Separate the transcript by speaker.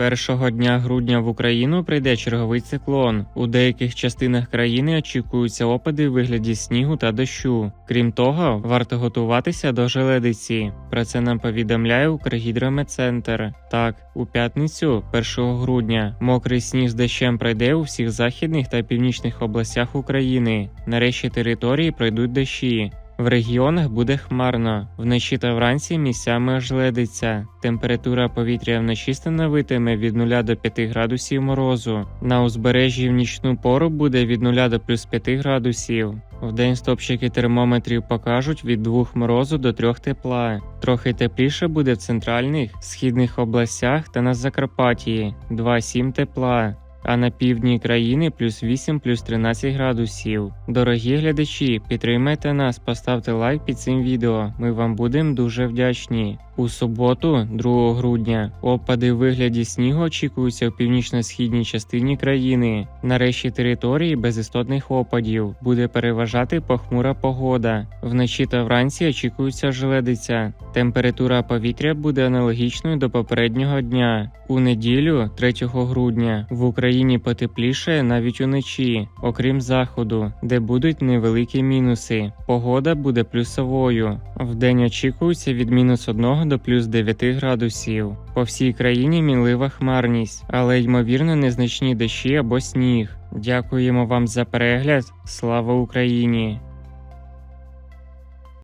Speaker 1: Першого дня грудня в Україну прийде черговий циклон. У деяких частинах країни очікуються опади в вигляді снігу та дощу. Крім того, варто готуватися до желедиці. Про це нам повідомляє Укргідрометцентр. Так, у п'ятницю, 1 грудня, мокрий сніг з дощем пройде у всіх західних та північних областях України. Нарешті території пройдуть дощі. В регіонах буде хмарно, вночі та вранці місцями ожеледиться. Температура повітря вночі становитиме від 0 до 5 градусів морозу. На узбережжі в нічну пору буде від 0 до плюс 5 градусів. Вдень стопчики термометрів покажуть від 2 морозу до 3 тепла. Трохи тепліше буде в центральних, східних областях та на Закарпатті 2-7 тепла. А на півдні країни плюс 8 плюс 13 градусів. Дорогі глядачі, підтримайте нас, поставте лайк під цим відео. Ми вам будемо дуже вдячні. У суботу, 2 грудня, опади в вигляді снігу очікуються в північно-східній частині країни. Нарешті території без істотних опадів буде переважати похмура погода. Вночі та вранці очікується желедиця. Температура повітря буде аналогічною до попереднього дня. У неділю, 3 грудня, в Україні потепліше навіть уночі, окрім заходу, де будуть невеликі мінуси. Погода буде плюсовою. Вдень очікується від мінус 1 до плюс 9 градусів. По всій країні мінлива хмарність, але ймовірно незначні дощі або сніг. Дякуємо вам за перегляд. Слава Україні!